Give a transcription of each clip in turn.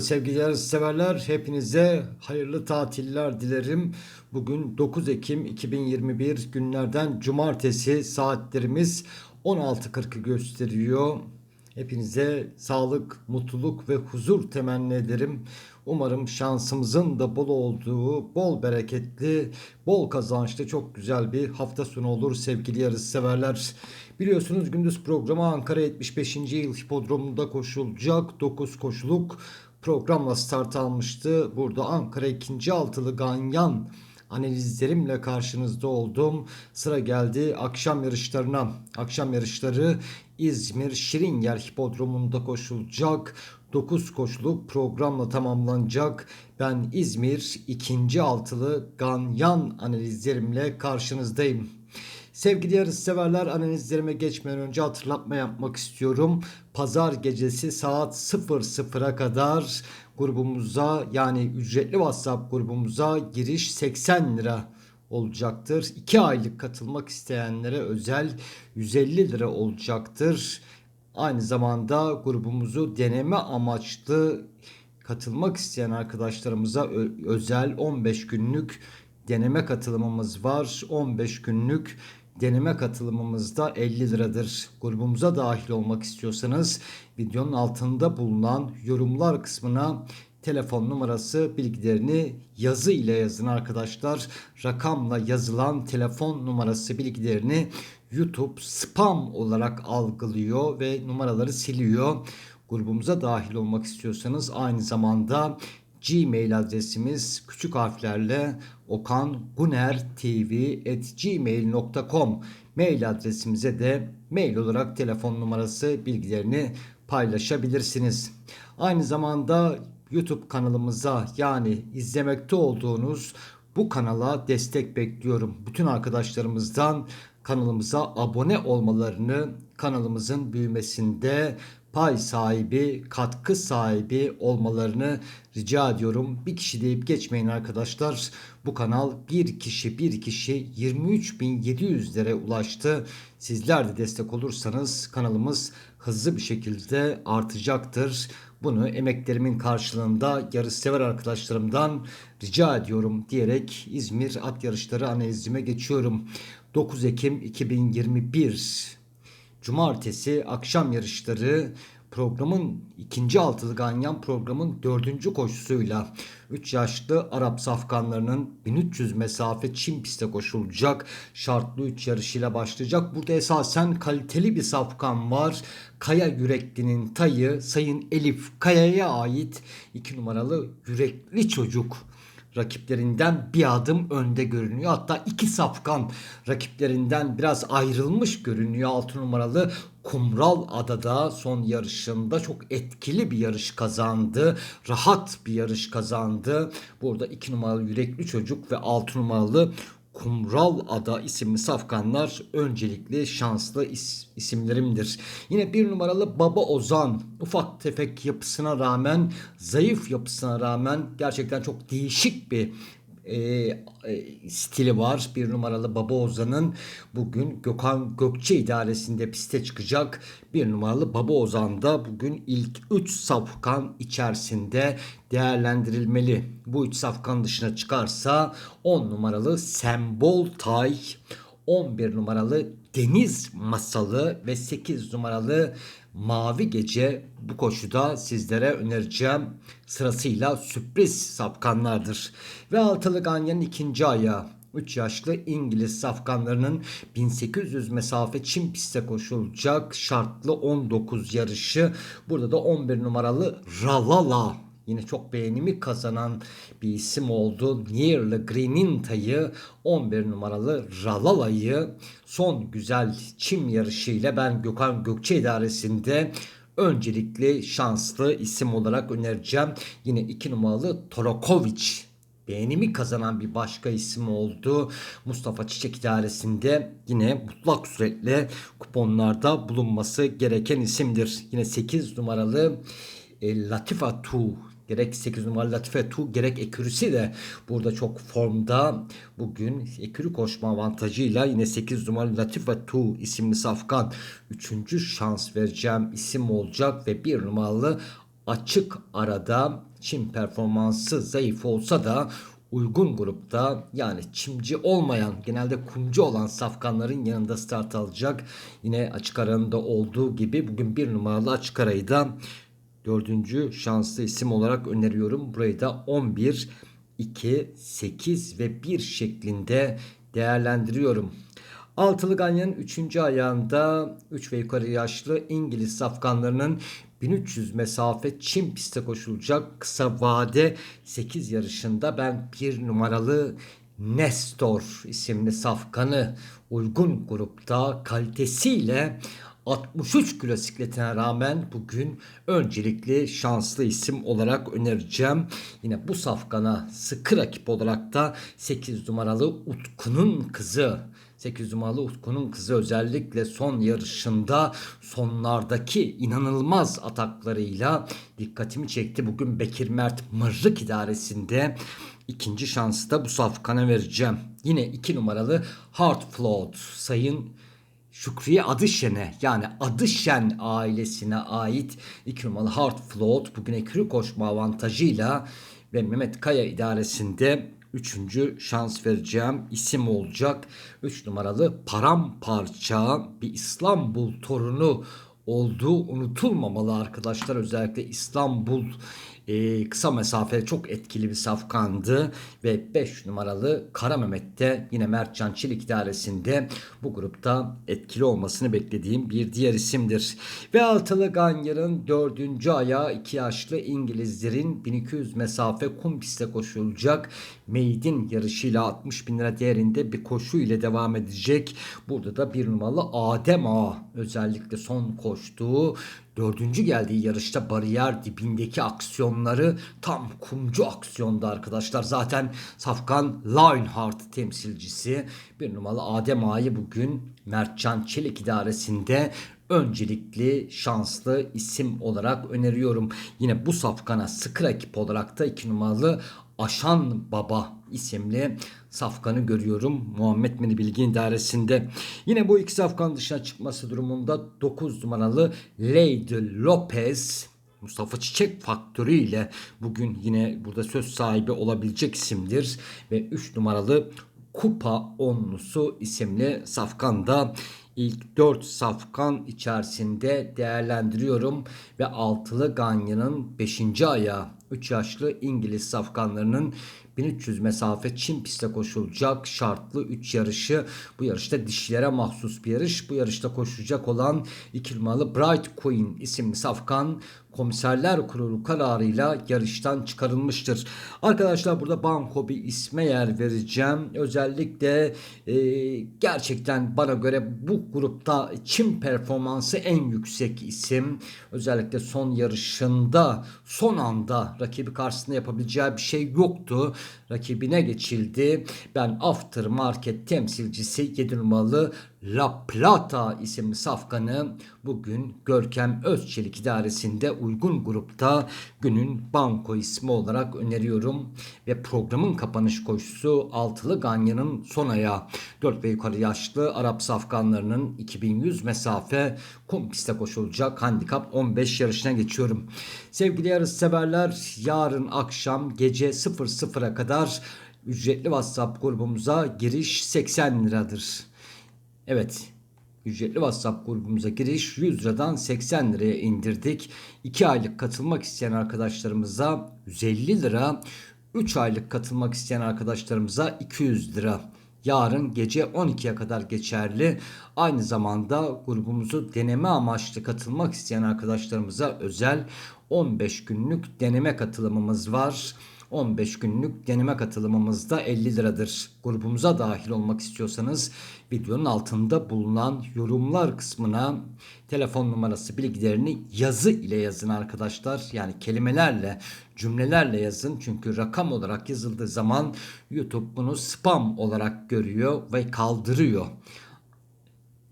Sevgili severler hepinize hayırlı tatiller dilerim. Bugün 9 Ekim 2021 günlerden cumartesi saatlerimiz 16.40'ı gösteriyor. Hepinize sağlık, mutluluk ve huzur temenni ederim. Umarım şansımızın da bol olduğu, bol bereketli, bol kazançlı çok güzel bir hafta sonu olur sevgili yarışseverler. Biliyorsunuz gündüz programı Ankara 75. yıl hipodromunda koşulacak 9 koşuluk programla start almıştı. Burada Ankara 2. altılı Ganyan analizlerimle karşınızda oldum. Sıra geldi akşam yarışlarına. Akşam yarışları İzmir Şirinyer Hipodromu'nda koşulacak. 9 koşuluk programla tamamlanacak. Ben İzmir 2. altılı Ganyan analizlerimle karşınızdayım. Sevgili yarış severler analizlerime geçmeden önce hatırlatma yapmak istiyorum. Pazar gecesi saat 00'a kadar grubumuza yani ücretli WhatsApp grubumuza giriş 80 lira olacaktır. 2 aylık katılmak isteyenlere özel 150 lira olacaktır. Aynı zamanda grubumuzu deneme amaçlı katılmak isteyen arkadaşlarımıza özel 15 günlük deneme katılımımız var. 15 günlük deneme katılımımızda 50 liradır. Grubumuza dahil olmak istiyorsanız videonun altında bulunan yorumlar kısmına telefon numarası bilgilerini yazı ile yazın arkadaşlar. Rakamla yazılan telefon numarası bilgilerini YouTube spam olarak algılıyor ve numaraları siliyor. Grubumuza dahil olmak istiyorsanız aynı zamanda Gmail adresimiz küçük harflerle okangunertv@gmail.com mail adresimize de mail olarak telefon numarası bilgilerini paylaşabilirsiniz. Aynı zamanda YouTube kanalımıza yani izlemekte olduğunuz bu kanala destek bekliyorum. Bütün arkadaşlarımızdan kanalımıza abone olmalarını, kanalımızın büyümesinde pay sahibi, katkı sahibi olmalarını rica ediyorum. Bir kişi deyip geçmeyin arkadaşlar. Bu kanal bir kişi bir kişi 23.700'lere ulaştı. Sizler de destek olursanız kanalımız hızlı bir şekilde artacaktır. Bunu emeklerimin karşılığında yarışsever arkadaşlarımdan rica ediyorum diyerek İzmir at yarışları analizime geçiyorum. 9 Ekim 2021 Cumartesi akşam yarışları programın ikinci altılı ganyan programın dördüncü koşusuyla 3 yaşlı Arap safkanlarının 1300 mesafe Çin pistte koşulacak. Şartlı 3 yarışıyla başlayacak. Burada esasen kaliteli bir safkan var. Kaya Yürekli'nin tayı Sayın Elif Kaya'ya ait 2 numaralı yürekli çocuk rakiplerinden bir adım önde görünüyor. Hatta iki safkan rakiplerinden biraz ayrılmış görünüyor. 6 numaralı Kumral Adada son yarışında çok etkili bir yarış kazandı. Rahat bir yarış kazandı. Burada 2 numaralı Yürekli Çocuk ve 6 numaralı Kumral Ada isimli safkanlar öncelikli şanslı is- isimlerimdir. Yine bir numaralı Baba Ozan ufak tefek yapısına rağmen zayıf yapısına rağmen gerçekten çok değişik bir e, e, stili var. Bir numaralı Baba Ozan'ın bugün Gökhan Gökçe idaresinde piste çıkacak. Bir numaralı Baba Ozan da bugün ilk 3 safkan içerisinde değerlendirilmeli. Bu 3 safkan dışına çıkarsa 10 numaralı Sembol Tay, 11 numaralı Deniz Masalı ve 8 numaralı Mavi Gece bu koşuda sizlere önereceğim sırasıyla sürpriz sapkanlardır. Ve altılı ganyanın ikinci ayağı 3 yaşlı İngiliz safkanlarının 1800 mesafe Çin pistte koşulacak şartlı 19 yarışı. Burada da 11 numaralı Ralala Yine çok beğenimi kazanan bir isim oldu. Nearly Green'in tayı 11 numaralı Ralala'yı son güzel çim yarışıyla ben Gökhan Gökçe idaresinde öncelikli şanslı isim olarak önereceğim. Yine 2 numaralı Torokovic beğenimi kazanan bir başka isim oldu. Mustafa Çiçek idaresinde yine mutlak suretle kuponlarda bulunması gereken isimdir. Yine 8 numaralı e, Latifa Tu gerek 8 numaralı Latife Tu gerek Ekürüsü de burada çok formda. Bugün Ekürü koşma avantajıyla yine 8 numaralı Latife Tu isimli safkan 3. şans vereceğim isim olacak ve 1 numaralı açık arada çim performansı zayıf olsa da uygun grupta yani çimci olmayan genelde kumcu olan safkanların yanında start alacak. Yine açık aranında olduğu gibi bugün bir numaralı açık arayı da dördüncü şanslı isim olarak öneriyorum. Burayı da 11, 2, 8 ve 1 şeklinde değerlendiriyorum. Altılı Ganyan'ın 3. ayağında 3 ve yukarı yaşlı İngiliz safkanlarının 1300 mesafe çim piste koşulacak kısa vade 8 yarışında ben bir numaralı Nestor isimli safkanı uygun grupta kalitesiyle 63 kilo sikletine rağmen bugün öncelikli şanslı isim olarak önereceğim. Yine bu safkana sıkı rakip olarak da 8 numaralı Utku'nun kızı 8 numaralı Utku'nun kızı özellikle son yarışında sonlardaki inanılmaz ataklarıyla dikkatimi çekti. Bugün Bekir Mert Mırrık idaresinde ikinci şansı da bu safkana vereceğim. Yine 2 numaralı Heartfloat Sayın Şükriye Adışen'e yani Adışen ailesine ait 2 numaralı Heartfloat bugün ekürü koşma avantajıyla ve Mehmet Kaya idaresinde Üçüncü şans vereceğim isim olacak. Üç numaralı paramparça bir İstanbul torunu olduğu unutulmamalı arkadaşlar. Özellikle İstanbul e, kısa mesafe çok etkili bir safkandı ve 5 numaralı Kara Mehmet'te yine Mertcan Çelik idaresinde bu grupta etkili olmasını beklediğim bir diğer isimdir. Ve altılı Ganyar'ın dördüncü ayağı iki yaşlı İngilizlerin 1200 mesafe kum piste koşulacak Meydin yarışıyla 60 bin lira değerinde bir koşu ile devam edecek. Burada da bir numaralı Adem Ağa özellikle son koştuğu Dördüncü geldiği yarışta bariyer dibindeki aksiyonları tam kumcu aksiyonda arkadaşlar. Zaten Safkan Lionheart temsilcisi bir numaralı Adem Ağa'yı bugün Mertcan Çelik idaresinde öncelikli şanslı isim olarak öneriyorum. Yine bu safkana sıkı rakip olarak da iki numaralı Aşan Baba isimli safkanı görüyorum Muhammed Mini Bilgin idaresinde. Yine bu iki safkan dışına çıkması durumunda 9 numaralı Lady Lopez Mustafa Çiçek faktörü ile bugün yine burada söz sahibi olabilecek isimdir. Ve 3 numaralı Kupa Onlusu isimli safkan da ilk 4 safkan içerisinde değerlendiriyorum ve altılı Ganyan'ın 5. ayağı 3 yaşlı İngiliz safkanlarının 1300 mesafe Çin pistte koşulacak şartlı 3 yarışı. Bu yarışta dişlere mahsus bir yarış. Bu yarışta koşulacak olan 2 numaralı Bright Queen isimli safkan Komiserler Kurulu kararıyla yarıştan çıkarılmıştır. Arkadaşlar burada banko bir isme yer vereceğim. Özellikle e, gerçekten bana göre bu grupta Çin performansı en yüksek isim. Özellikle son yarışında son anda rakibi karşısında yapabileceği bir şey yoktu. Rakibine geçildi. Ben aftermarket temsilcisi 7 numaralı La Plata isimli safkanı bugün Görkem Özçelik idaresinde uygun grupta günün banko ismi olarak öneriyorum. Ve programın kapanış koşusu Altılı Ganyan'ın son ayağı 4 ve yukarı yaşlı Arap safkanlarının 2100 mesafe kum piste koşulacak handikap 15 yarışına geçiyorum. Sevgili yarış severler yarın akşam gece 00'a kadar ücretli WhatsApp grubumuza giriş 80 liradır. Evet ücretli WhatsApp grubumuza giriş 100 liradan 80 liraya indirdik. 2 aylık katılmak isteyen arkadaşlarımıza 150 lira, 3 aylık katılmak isteyen arkadaşlarımıza 200 lira. Yarın gece 12'ye kadar geçerli. Aynı zamanda grubumuzu deneme amaçlı katılmak isteyen arkadaşlarımıza özel 15 günlük deneme katılımımız var. 15 günlük deneme katılımımızda 50 liradır. Grubumuza dahil olmak istiyorsanız videonun altında bulunan yorumlar kısmına telefon numarası bilgilerini yazı ile yazın arkadaşlar. Yani kelimelerle, cümlelerle yazın. Çünkü rakam olarak yazıldığı zaman YouTube bunu spam olarak görüyor ve kaldırıyor.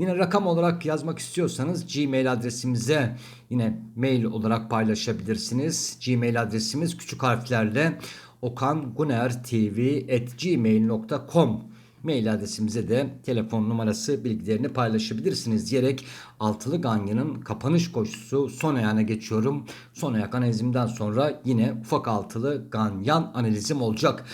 Yine rakam olarak yazmak istiyorsanız Gmail adresimize yine mail olarak paylaşabilirsiniz. Gmail adresimiz küçük harflerle okangunertv.gmail.com mail adresimize de telefon numarası bilgilerini paylaşabilirsiniz diyerek altılı ganyanın kapanış koşusu son ayağına geçiyorum. Son ayak analizimden sonra yine ufak altılı ganyan analizim olacak.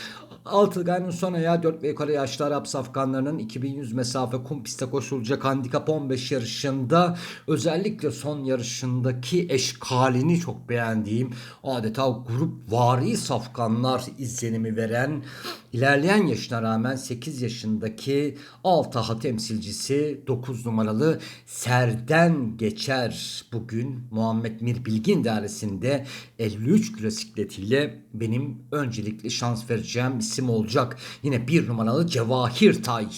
Altıgan'ın son ayağı 4 ve yukarı yaşlı Arap safkanlarının 2100 mesafe kum pistte koşulacak handikap 15 yarışında özellikle son yarışındaki eşkalini çok beğendiğim adeta grup vari safkanlar izlenimi veren ilerleyen yaşına rağmen 8 yaşındaki Altaha temsilcisi 9 numaralı Serden Geçer bugün Muhammed Mir Bilgin dairesinde 53 kilo sikletiyle benim öncelikli şans vereceğim isim olacak. Yine bir numaralı Cevahir Tay.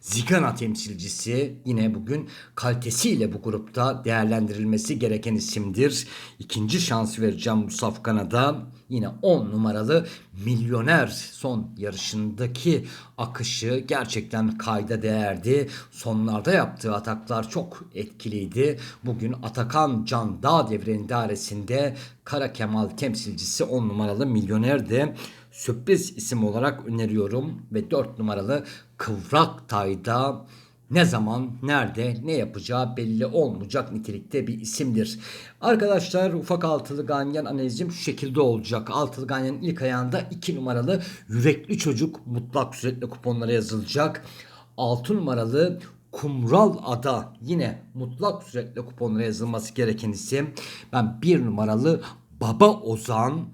Zigana temsilcisi yine bugün kalitesiyle bu grupta değerlendirilmesi gereken isimdir. İkinci şans vereceğim bu safkana yine 10 numaralı milyoner son yarışındaki akışı gerçekten kayda değerdi. Sonlarda yaptığı ataklar çok etkiliydi. Bugün Atakan Can Dağ Devre'nin dairesinde Kara Kemal temsilcisi 10 numaralı milyoner de sürpriz isim olarak öneriyorum ve 4 numaralı Kıvrak Tay'da ne zaman, nerede, ne yapacağı belli olmayacak nitelikte bir isimdir. Arkadaşlar ufak altılı ganyan analizim şu şekilde olacak. Altılı ganyanın ilk ayağında 2 numaralı yürekli çocuk mutlak suretle kuponlara yazılacak. 6 numaralı Kumral Ada yine mutlak suretle kuponlara yazılması gereken isim. Ben 1 numaralı Baba Ozan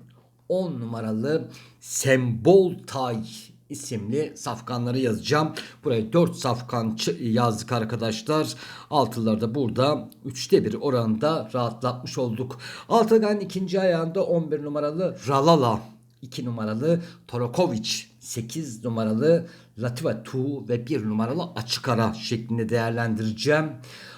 10 numaralı Sembol Tay isimli safkanları yazacağım. Buraya 4 safkan yazdık arkadaşlar. Altıları da burada 3'te 1 oranında rahatlatmış olduk. Altıgan ikinci ayağında 11 numaralı Ralala 2 numaralı Torokovic, 8 numaralı Lativa Tu ve 1 numaralı Açık Ara şeklinde değerlendireceğim.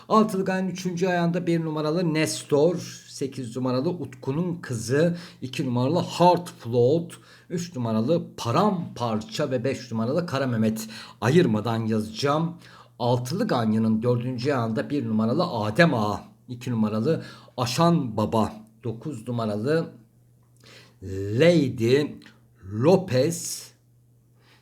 Altılgan 3. ayağında 1 numaralı Nestor, 8 numaralı Utku'nun kızı, 2 numaralı Heart Float, 3 numaralı Paramparça ve 5 numaralı Kara Mehmet ayırmadan yazacağım. Altılı Ganyan'ın 4. ayağında 1 numaralı Adem Ağa, 2 numaralı Aşan Baba, 9 numaralı Lady Lopez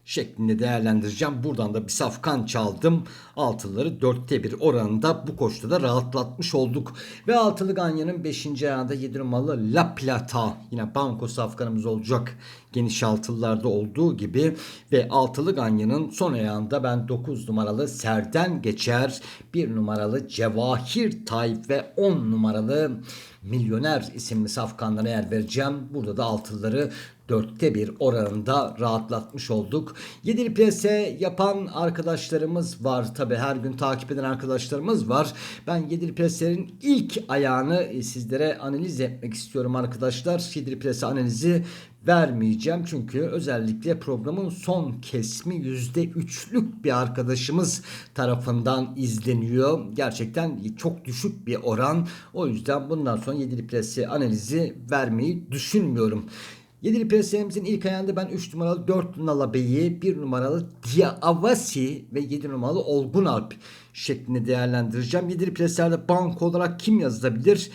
şeklinde değerlendireceğim. Buradan da bir safkan çaldım. Altıları dörtte bir oranında bu koşuda da rahatlatmış olduk. Ve altılı ganyanın 5. ayağında 7 numaralı La Plata. Yine banko safkanımız olacak. Geniş altılılarda olduğu gibi. Ve altılı ganyanın son ayağında ben 9 numaralı Serden Geçer. 1 numaralı Cevahir Tayyip ve 10 numaralı Milyoner isimli safkanlara yer vereceğim. Burada da altıları dörtte bir oranında rahatlatmış olduk. Yedili plase yapan arkadaşlarımız var. Tabi her gün takip eden arkadaşlarımız var. Ben yedili pleselerin ilk ayağını sizlere analiz etmek istiyorum arkadaşlar. Yedili plase analizi vermeyeceğim. Çünkü özellikle programın son kesmi %3'lük bir arkadaşımız tarafından izleniyor. Gerçekten çok düşük bir oran. O yüzden bundan sonra yedili plase analizi vermeyi düşünmüyorum. Yedili PSM'imizin ilk ayağında ben 3 numaralı 4 Nala Bey'i, 1 numaralı Diavasi ve 7 numaralı Olgun Alp şeklinde değerlendireceğim. Yedili PSM'de banko olarak kim yazılabilir?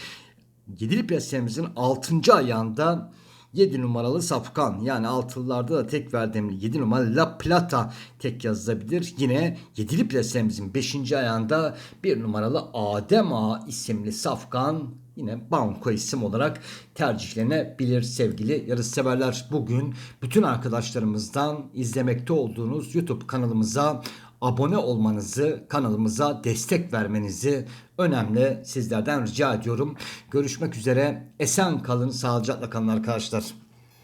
Yedili PSM'imizin 6. ayağında 7 numaralı Safkan yani altılılarda da tek verdiğim 7 numaralı La Plata tek yazılabilir. Yine 7'li plasemizin 5. ayağında 1 numaralı Adem Ağa isimli Safkan yine banko isim olarak tercihlenebilir sevgili yarışseverler. Bugün bütün arkadaşlarımızdan izlemekte olduğunuz YouTube kanalımıza abone olmanızı, kanalımıza destek vermenizi önemli sizlerden rica ediyorum. Görüşmek üzere. Esen kalın, sağlıcakla kalın arkadaşlar.